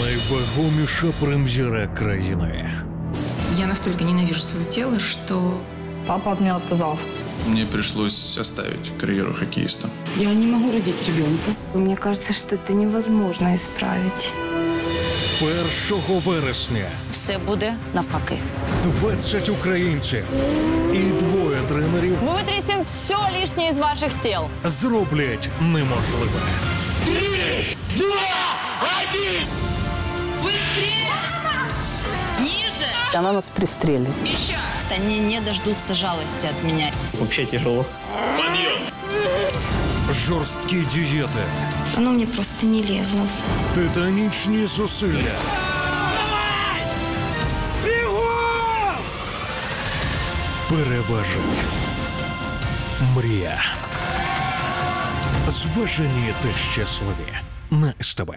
Найвагоміша прем'єра країни. Я настолько ненавижу свое тело, что Папа от меня отказался. Мне пришлось оставить карьеру хоккеиста. Я не могу родить ребенка. Мне кажется, что это невозможно исправить. 1 вересня Все буде навпаки. 20 українців і двоє тренерів Мы вытрясем все лишнее из ваших тел. зроблять неможливе. Ниже! Она нас пристрелит. Еще! Они не дождутся жалости от меня. Жорсткі дієти, Оно мне просто не лезло. титанічні зусилля. Переважить. Мрія. Зважені та щасливі на СТБ.